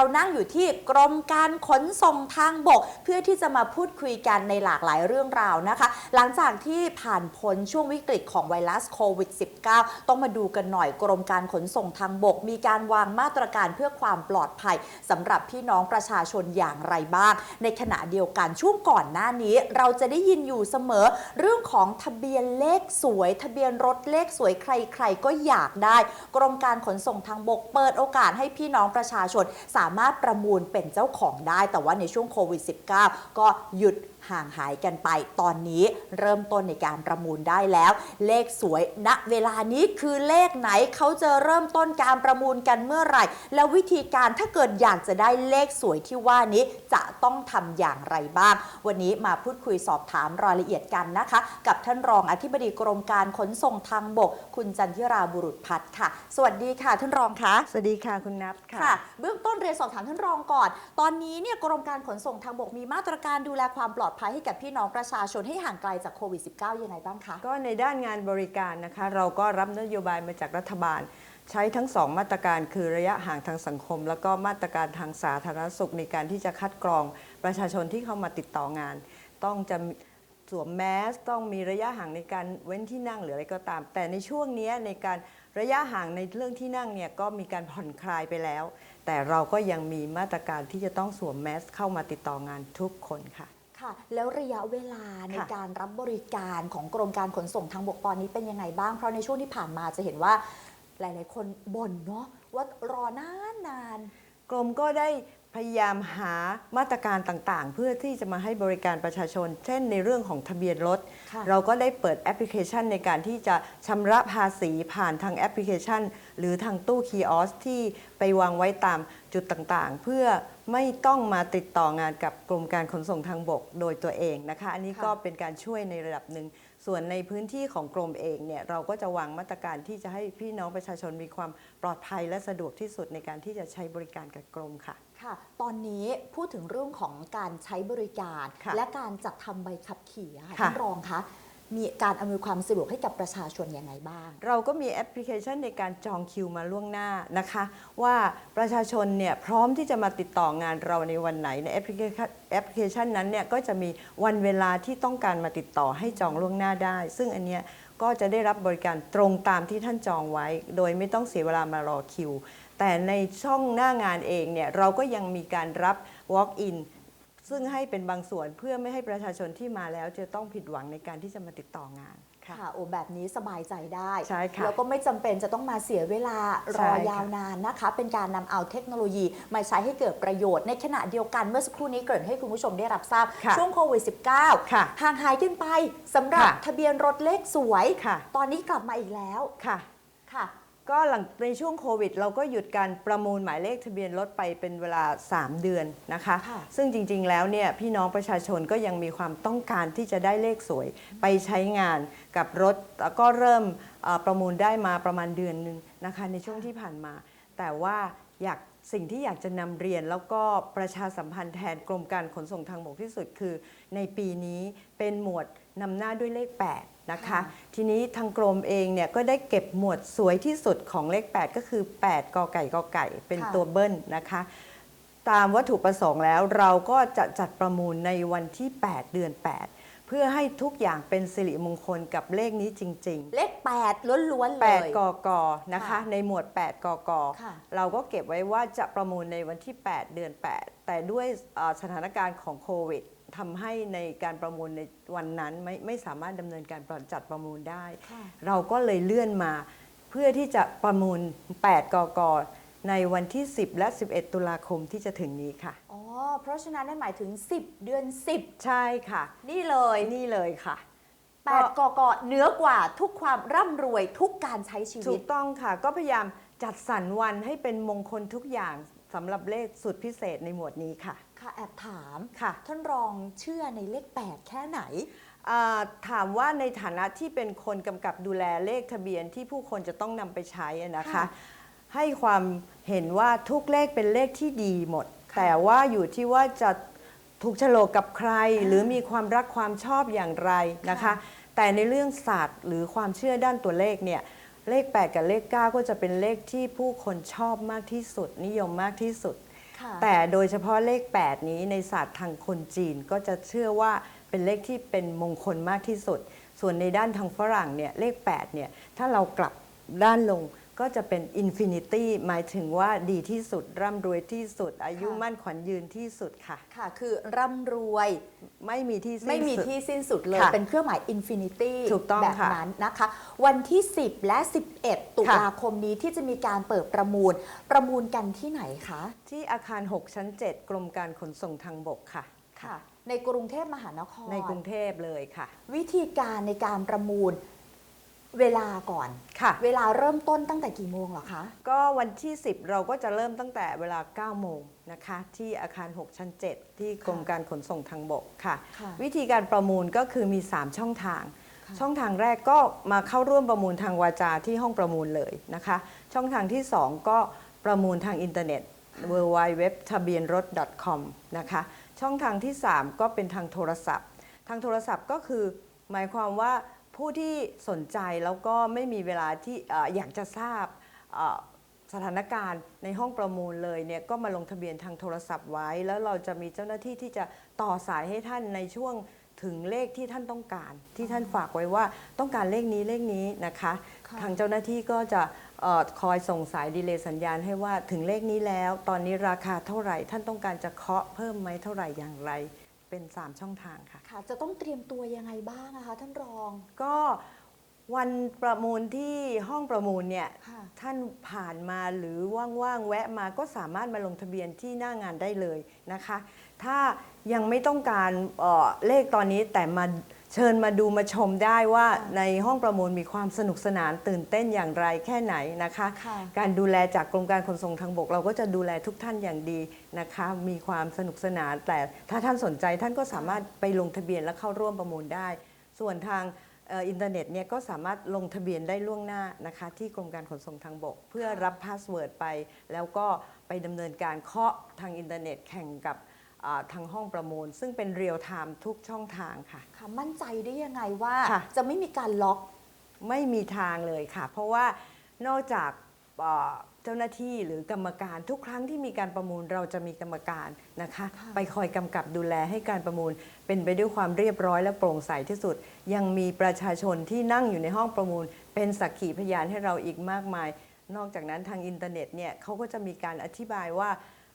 เรานั่งอยู่ที่กรมการขนส่งทางบก เพื่อที่จะมาพูดคุยกันในหลากหลายเรื่องราวนะคะ หลังจากที่ผ่านพ้นช่วงวิกฤตของไวรัสโควิด -19 ต้องมาดูกันหน่อยกรมการขนส่งทางบก มีการวางมาตรการเพื่อความปลอดภัยสำหรับพี่น้องประชาชนอย่างไรบ้าง ในขณะเดียวกันช่วงก่อนหน้านี้ เราจะได้ยินอยู่เสมอ เรื่องของทะเบียนเลขสวย ทะเบียนรถเลขสวยใคร ๆ ก็อยากได้ กรมการขนส่งทางบกเปิดโอกาสให้พี่น้องประชาชนสามารถประมูลเป็นเจ้าของได้ แต่ว่าในช่วงโควิด -19 ก็หยุด ห่างหายกันไป ตอนนี้เริ่มต้นในการประมูลได้แล้ว เลขสวยณเวลานี้คือเลขไหนเขาจะเริ่มต้นการประมูลกันเมื่อไหร่ แล้ววิธีการถ้าเกิดอยากจะได้เลขสวยที่ว่านี้จะต้องทำอย่างไรบ้าง วันนี้มาพูดคุยสอบถามรายละเอียดกันนะคะ กับท่านรองอธิบดีกรมการขนส่งทางบก คุณจันทิราบุรุษพัฒน์ค่ะ สวัสดีค่ะ ท่านรองคะสวัสดีค่ะคุณนับค่ะค่ะเบื้องต้นเรียนสอบถามท่านรองก่อน ตอนนี้เนี่ยกรมการขนส่งทางบกมีมาตรการดูแลความปลอดภัยให้กับพี่น้องประชาชนให้ห่างไกลจากโควิด -19 ยังไงบ้างคะ ก็ในด้านงานบริการนะคะ เราก็รับนโยบายมาจากรัฐบาล ใช้ทั้งสองมาตรการคือระยะห่างทางสังคม แล้วก็มาตรการทางสาธารณสุขในการที่จะคัดกรองประชาชนที่เข้ามาติดต่องาน ต้องจะสวมแมสต้องมีระยะห่างในการเว้นที่นั่งหรืออะไรก็ตาม แต่ในช่วงนี้ในการระยะห่างในเรื่องที่นั่งเนี่ยก็มีการผ่อนคลายไปแล้ว แต่เราก็ยังมีมาตรการที่จะต้องสวมแมสเข้ามาติดต่องานทุกคนค่ะ ค่ะ แล้วระยะเวลาในค่ะ การรับบริการของกรมการขนส่งทางบกตอนนี้เป็นยังไงบ้าง เพราะในช่วงที่ผ่านมาจะเห็นว่า หลาย ๆ คนบ่นเนาะว่ารอนานนาน กรมก็ได้ พยายามหามาตรการต่างๆ เพื่อที่จะมาให้บริการประชาชน เช่นในเรื่องของทะเบียนรถค่ะเราก็ได้เปิดแอปพลิเคชันในการที่จะชำระภาษีผ่านทางแอปพลิเคชัน หรือทางตู้คีออสที่ไปวางไว้ตามจุดต่างๆ เพื่อไม่ต้องมาติดต่องานกับกรมการขนส่งทางบกโดยตัวเองนะคะ อันนี้ค่ะก็เป็นการช่วยในระดับหนึ่งส่วนในพื้นที่ของกรมเองเนี่ยเราก็จะวางมาตรการที่จะให้พี่น้องประชาชนมีความปลอดภัยและสะดวกที่สุดในการที่จะใช้บริการกับกรมค่ะ ค่ะ ตอนนี้พูดถึงเรื่องของการใช้บริการ ค่ะและการจัดทำใบขับขี่อะค่ะค่ะ ท่านรองคะ มีการอำนวยความสะดวกให้กับประชาชนยังไงบ้าง เราก็มีแอปพลิเคชันในการจองคิวมาล่วงหน้านะคะ ว่าประชาชนเนี่ยพร้อมที่จะมาติดต่องานเราในวันไหนในแอปพลิเคชันแอปพลิเคชันนั้นเนี่ยก็จะมีวันเวลาที่ต้องการมาติดต่อให้จองล่วงหน้าได้ ซึ่งอันเนี้ยก็จะได้รับบริการตรงตามที่ท่านจองไว้ โดยไม่ต้องเสียเวลามารอคิว แต่ในช่องหน้างานเองเนี่ยเราก็ยังมีการรับ walk in ซึ่งให้เป็นบางส่วนเพื่อไม่ให้ประชาชนที่มาแล้วจะต้องผิดหวังในการที่จะมาติดต่องาน ค่ะค่ะโอ้แบบนี้สบายใจได้ใช่ค่ะแล้วก็ไม่จำเป็นจะต้องมาเสียเวลารใช่อค่ะยาวนานนะคะ เป็นการนำเอาเทคโนโลยีมาใช้ให้เกิดประโยชน์ในขณะเดียวกันเมื่อสักครู่นี้เกริ่นให้คุณผู้ชมได้รับทราบ ค่ะช่วงโควิด -19 ค่ะห่างหายกันไปสำหรับค่ะ ทะเบียนรถเลขสวยค่ะตอนนี้กลับมาอีกแล้วค่ะ ค่ะ ก็หลังในช่วงโควิด เราก็หยุดการประมูลหมายเลขทะเบียนรถไปเป็นเวลา 3 เดือนนะคะค่ะซึ่งจริงๆแล้วเนี่ยพี่น้องประชาชนก็ยังมีความต้องการที่จะได้เลขสวยไปใช้งานกับรถแล้วก็เริ่มเอ่อประมูลได้มาประมาณเดือนหนึ่งนะคะในช่วงที่ผ่านมา แต่ว่าอยากสิ่งที่อยากจะนำเรียนแล้วก็ประชาสัมพันธ์แทนกรมการขนส่งทางบกที่สุดคือ ในปีนี้เป็นหมวดนำหน้าด้วยเลข 8 นะคะค่ะทีนี้ทางกรมเองเนี่ยก็ได้เก็บหมวดสวยที่สุดของเลข 8 ก็คือ 8กอไก่กอไก่เป็นค่ะตัวเบิ้ลนะคะ ตามวัตถุประสงค์แล้วเราก็จะจัดประมูลในวันที่ 8 เดือน8เพื่อให้ทุกอย่างเป็นสิริมงคลกับเลขนี้จริง ๆ เลข 8 ล้วนๆ เลย 8กกนะคะค่ะในหมวด 8กกค่ะเราก็เก็บไว้ว่าจะประมูลในวันที่ 8 เดือน 8 แต่ด้วยเอ่อสถานการณ์ของโควิด ทำให้ในการประมูลในวันนั้นไม่ไม่สามารถดำเนินการจัดประมูลได้ค่ะเราก็เลยเลื่อนมาเพื่อที่จะประมูล 8 กกในวันที่ 10 และ 11 ตุลาคมที่จะถึงนี้ค่ะ อ๋อ เพราะฉะนั้นนั่นหมายถึง 10 เดือนใช่ค่ะ10นี่เลยนี่เลยค่ะ8กกเหนือกว่าทุกความร่ำรวยทุกการใช้ชีถูวิตกต้องค่ะ ก็พยายามจัดสรรวันให้เป็นมงคลทุกอย่างสำหรับเลขสุดพิเศษในหมวดนี้ค่ะ ค่ะแอบถามค่ะท่านรองเชื่อในเลข 8 แค่ไหนอ่าถามว่าในฐานะที่เป็นคนกำกับดูแลเลขทะเบียนที่ผู้คนจะต้องนำไปใช้อะนะคะ ค่ะ ให้ความเห็นว่าทุกเลขเป็นเลขที่ดีหมดค่ะแต่ว่าอยู่ที่ว่าจะถูกโฉลกกับใคร หรือมีความรักความชอบอย่างไรนะคะ ค่ะ แต่ในเรื่องศาสตร์หรือความเชื่อด้านตัวเลขเนี่ยเลข 8 กับเลข 9 ก็จะเป็นเลขที่ผู้คนชอบมากที่สุด นิยมมากที่สุดค่ะ แต่โดยเฉพาะเลข 8 นี้ในศาสตร์ทางคนจีนก็จะเชื่อว่าเป็นเลขที่เป็นมงคลมากที่สุด ส่วนในด้านทางฝรั่งเนี่ยเลข 8 เนี่ยถ้าเรากลับด้านลง ก็จะเป็นอินฟินิตี้หมายถึงว่าดีที่สุด ร่ำรวยที่สุด อายุค่ะมั่นขวัญยืนที่สุดค่ะ ค่ะ คือร่ำรวยไม่มีที่สิ้นไม่มีสุดที่สิ้นสุดเลย ค่ะเป็นเครื่องหมายอินฟินิตี้ถูกต้องแบบค่ะนั้นนะคะ วันที่ 10 และ 11 ตุค่ะ ลาคมนี้ที่จะมีการเปิดประมูล ประมูลกันที่ไหนคะ ที่อาคาร 6 ชั้น 7 กรมการขนส่งทางบกค่ะ ค่ะ ในกรุงเทพมหานคร ในกรุงเทพเลยค่ะ วิธีการในการประมูล เวลาก่อนค่ะ เวลาเริ่มต้นตั้งแต่กี่โมงเหรอคะ ก็วันที่ 10 เราก็จะเริ่มตั้งแต่เวลา 9 โมงนะคะ ที่อาคาร 6 ชั้น 7 ที่กรมการขนส่งทางบกค่ะ ค่ะวิธีการประมูลก็คือมี 3 ช่องทาง ค่ะช่องทางแรกก็มาเข้าร่วมประมูลทางวาจาที่ห้องประมูลเลยนะคะ ช่องทางที่ 2 ก็ประมูลทางอินเทอร์เน็ต w w w ทะเบียนรถ .com นะคะ ช่องทางที่ 3 ก็เป็นทางโทรศัพท์ ทางโทรศัพท์ก็คือหมายความว่า ผู้ที่สนใจแล้วก็ไม่มีเวลาที่เอ่ออยากจะทราบเอ่อสถานการณ์ในห้องประมูลเลยเนี่ยก็มาลงทะเบียนทางโทรศัพท์ไว้ แล้วเราจะมีเจ้าหน้าที่ที่จะต่อสายให้ท่านในช่วงถึงเลขที่ท่านต้องการ ที่ท่านฝากไว้ว่าต้องการเลขนี้เลขนี้นะคะค่ะทางเจ้าหน้าที่ก็จะเอ่อคอยส่งสายดีเลย์สัญญาณให้ว่าถึงเลขนี้แล้ว ตอนนี้ราคาเท่าไหร่ ท่านต้องการจะเคาะเพิ่มไหมเท่าไหร่อย่างไร เป็น 3 ช่องทางค่ะ ค่ะ จะต้องเตรียมตัวยังไงบ้างนะคะท่านรอง ก็วันประมูลที่ห้องประมูลเนี่ยค่ะท่านผ่านมาหรือว่างๆแวะมาก็สามารถมาลงทะเบียนที่หน้างานได้เลยนะคะ ถ้ายังไม่ต้องการเอ่อเลขตอนนี้แต่มา เชิญมาดูมาชมได้ว่าค่ะในห้องประมูลมีความสนุกสนานตื่นเต้นอย่างไรแค่ไหนนะคะ ค่ะ การดูแลจากกรมการขนส่งทางบก เราก็จะดูแลทุกท่านอย่างดีนะคะ มีความสนุกสนานแต่ถ้าท่านสนใจท่านก็สามารถไปลงทะเบียนและเข้าร่วมประมูลได้ ส่วนทางเอ่ออินเทอร์เน็ตเนี่ยก็สามารถลงทะเบียนได้ล่วงหน้านะคะ ที่กรมการขนส่งทางบก เพื่อรับพาสเวิร์ดไป แล้วก็ไปดำเนินการเคาะทางอินเทอร์เน็ตแข่งกับอ่า ทางห้องประมูล ซึ่งเป็นเรียลไทม์ทุกช่องทางค่ะ ค่ะมั่นใจได้ยังไงว่าค่ะ จะไม่มีการล็อก ไม่มีทางเลยค่ะ เพราะว่านอกจากเอ่อเจ้าหน้าที่หรือกรรมการทุกครั้งที่มีการประมูลเราจะมีกรรมการนะคะ ค่ะ ไปคอยกำกับดูแลให้การประมูล เป็นไปด้วยความเรียบร้อยและโปร่งใสที่สุด ยังมีประชาชนที่นั่งอยู่ในห้องประมูล เป็นสักขีพยานให้เราอีกมากมาย นอกจากนั้นทางอินเทอร์เน็ตเนี่ยเขาก็จะมีการอธิบายว่า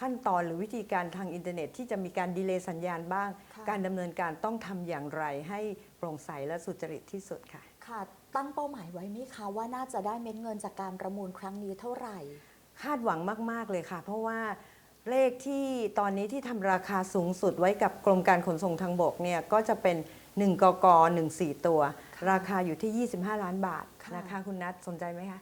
ขั้นตอนหรือวิธีการทางอินเทอร์เน็ต ที่จะมีการดีเลย์สัญญาณบ้างค่ะการดำเนินการต้องทำอย่างไรให้โปร่งใสและสุจริตที่สุดค่ะ ค่ะ ตั้งเป้าหมายไว้ไหมคะว่าน่าจะได้เม็ดเงินจากการประมูลครั้งนี้เท่าไหร่ คาดหวังมาก ๆ เลยค่ะ เพราะว่าเลขที่ตอนนี้ที่ทำราคาสูงสุดไว้กับกรมการขนส่งทางบกเนี่ยก็จะเป็น 1กก14 ตัวค่ะราคาอยู่ที่ 25 ล้านบาทค่ะ นะคะคุณนัทสนใจไหมคะ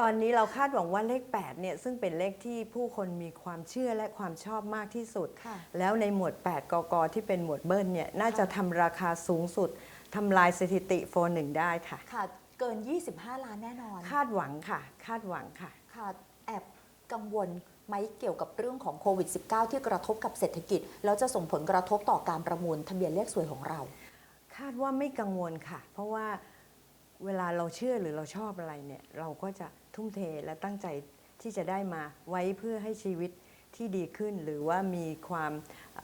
ตอนนี้เราคาดหวังว่าเลข8เนี่ยซึ่งเป็นเลขที่ผู้คนมีความเชื่อและความชอบมากที่สุดค่ะแล้วในหมวด 8กกที่เป็นหมวดเบิ้ลเนี่ยน่าจะทำราคาสูงสุดทำลายสถิติโฟนหนึ่งได้ค่ะ ค่ะเกิน 25 ล้านแน่นอน คาดหวังค่ะ คาดหวังค่ะ ค่ะแอบกังวลไหมเกี่ยวกับเรื่องของโควิด -19 ที่กระทบกับเศรษฐกิจ แล้วจะส่งผลกระทบต่อการประมูลทะเบียนเลขสวยของเรา คาดว่าไม่กังวลค่ะ เพราะว่า เวลาเราเชื่อหรือเราชอบอะไรเนี่ย เราก็จะทุ่มเทและตั้งใจที่จะได้มาไว้เพื่อให้ชีวิตที่ดีขึ้น หรือว่ามีความ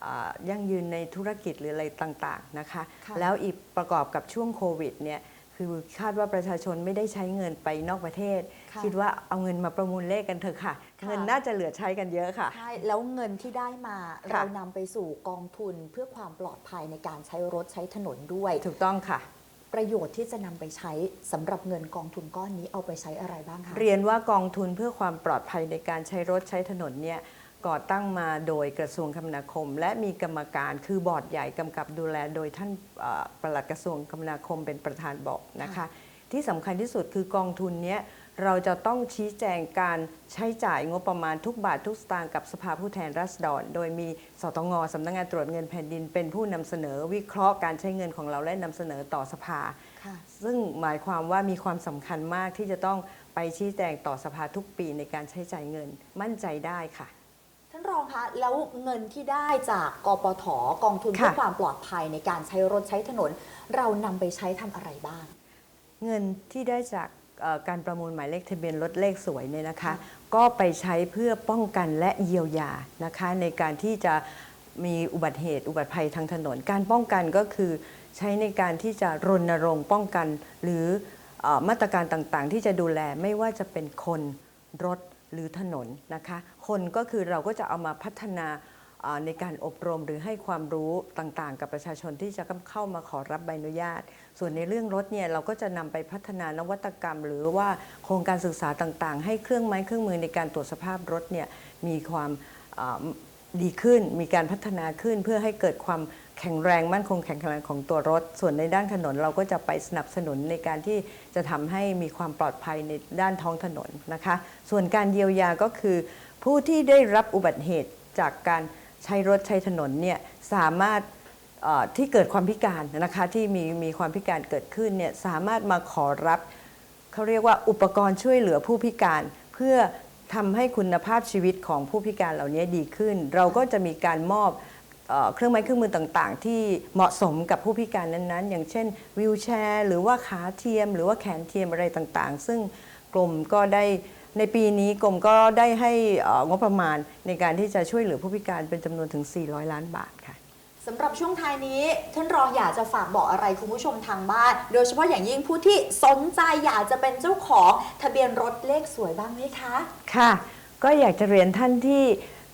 อ่ายั่งยืนในธุรกิจหรืออะไรต่างๆนะคะค่ะแล้วอีกประกอบกับช่วงโควิดเนี่ยคือคาดว่าประชาชนไม่ได้ใช้เงินไปนอกประเทศค่ะคิดว่าเอาเงินมาประมูลเลขกันเถอะค่ะค่ะ เงินน่าจะเหลือใช้กันเยอะค่ะใช่แล้วเงินที่ได้มาค่ะเรานำไปสู่กองทุนเพื่อความปลอดภัยในการใช้รถใช้ถนนด้วย ถูกต้องค่ะ ประโยชน์ที่จะนำไปใช้สำหรับเงินกองทุนก้อนนี้เอาไปใช้อะไรบ้างคะ เรียนว่ากองทุนเพื่อความปลอดภัยในการใช้รถใช้ถนนเนี่ยก่อตั้งมาโดยกระทรวงคมนาคม และมีกรรมการคือบอร์ดใหญ่กำกับดูแลโดยท่านเอ่อปลัดกระทรวงคมนาคมเป็นประธานบอกนะคะคะที่สำคัญที่สุดคือกองทุนเนี้ย เราจะต้องชี้แจงการใช้จ่ายงบประมาณทุกบาททุกสตางค์กับสภาผู้แทนราษฎร โดยมีสตงสำนักงานตรวจเงินแผ่นดินเป็นผู้นำเสนอวิเคราะห์การใช้เงินของเราและนำเสนอต่อสภาค่ะซึ่งหมายความว่ามีความสำคัญมากที่จะต้องไปชี้แจงต่อสภาทุกปีในการใช้จ่ายเงินมั่นใจได้ค่ะ ท่านรองคะแล้วเงินที่ได้จากกปทกองทุนเพื่อค่ะความปลอดภัยในการใช้รถใช้ถนน เรานำไปใช้ทำอะไรบ้าง เงินที่ได้จากเอ่อ การประมูลหมายเลขทะเบียนรถเลขสวยเนี่ยนะคะ ก็ไปใช้เพื่อป้องกันและเยียวยานะคะในการที่จะมีอุบัติเหตุ อุบัติภัยทางถนน การป้องกันก็คือใช้ในการที่จะรณรงค์ป้องกัน หรืออมาตรการต่างๆ ที่จะดูแลไม่ว่าจะเป็นคนรถหรือถนนนะคะ คนก็คือเราก็จะเอามาพัฒนาในการอบรมหรือให้ความรู้ต่างๆ กับประชาชนที่จะเข้ามาขอรับใบอนุญาต ส่วนในเรื่องรถเนี่ยเราก็จะนำไปพัฒนานวัตกรรม หรือว่าโครงการศึกษาต่างๆ ให้เครื่องไม้เครื่องมือในการตรวจสภาพรถเนี่ยมีความดีขึ้น มีการพัฒนาขึ้นเพื่อให้เกิดความแข็งแรงมั่นคงแข็งแรงของตัวรถ ส่วนในด้านถนนเราก็จะไปสนับสนุนในการที่จะทำให้มีความปลอดภัยในด้านท้องถนนนะคะ ส่วนการเยียวยาก็คือ ผู้ที่ได้รับอุบัติเหตุจากการใช้รถใช้ถนนเนี่ยสามารถ ที่เกิดความพิการนะคะที่มีมีความพิการเกิดขึ้นเนี่ยสามารถมาขอรับเขาเรียกว่าอุปกรณ์ช่วยเหลือผู้พิการ เพื่อทำให้คุณภาพชีวิตของผู้พิการเหล่านี้ดีขึ้น เราก็จะมีการมอบเครื่องไม้เครื่องมือต่างๆ ที่เหมาะสมกับผู้พิการนั้นๆ อย่างเช่นวิวแชร์ หรือว่าขาเทียม หรือว่าแขนเทียมอะไรต่างๆ ซึ่งกรมก็ได้ในปีนี้กรมก็ได้ให้งบประมาณในการที่จะช่วยเหลือผู้พิการเป็นจำนวนถึง 400 ล้านบาทค่ะ สำหรับช่วงท้ายนี้ท่านรองอยากจะฝากบอกอะไรคุณผู้ชมทางบ้าน โดยเฉพาะอย่างยิ่งผู้ที่สนใจอยากจะเป็นเจ้าของทะเบียนรถเลขสวยบ้างไหมคะ ค่ะ ก็อยากจะเรียนท่านที่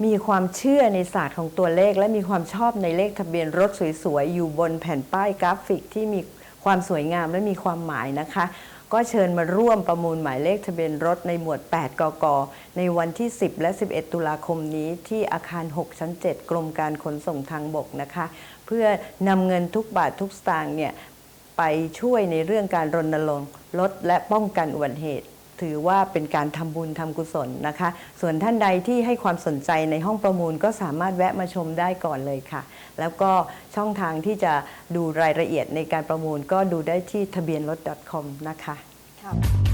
มีความเชื่อในศาสตร์ของตัวเลข และมีความชอบในเลขทะเบียนรถสวยๆ อยู่บนแผ่นป้ายกราฟิกที่มีความสวยงามและมีความหมายนะคะ ก็เชิญมาร่วมประมูลหมายเลขทะเบียนรถในหมวด 8 กก ในวันที่ 10 และ 11 ตุลาคมนี้ที่อาคาร 6 ชั้น 7 กรมการขนส่งทางบกนะคะ เพื่อนำเงินทุกบาททุกสตางค์เนี่ยไปช่วยในเรื่องการรณรงค์ลดและป้องกันอุบัติเหตุ ถือว่าเป็นการทำบุญทำกุศลนะคะ ส่วนท่านใดที่ให้ความสนใจในห้องประมูลก็สามารถแวะมาชมได้ก่อนเลยค่ะ แล้วก็ช่องทางที่จะดูรายละเอียดในการประมูลก็ดูได้ที่ทะเบียนรถ .com นะคะคะ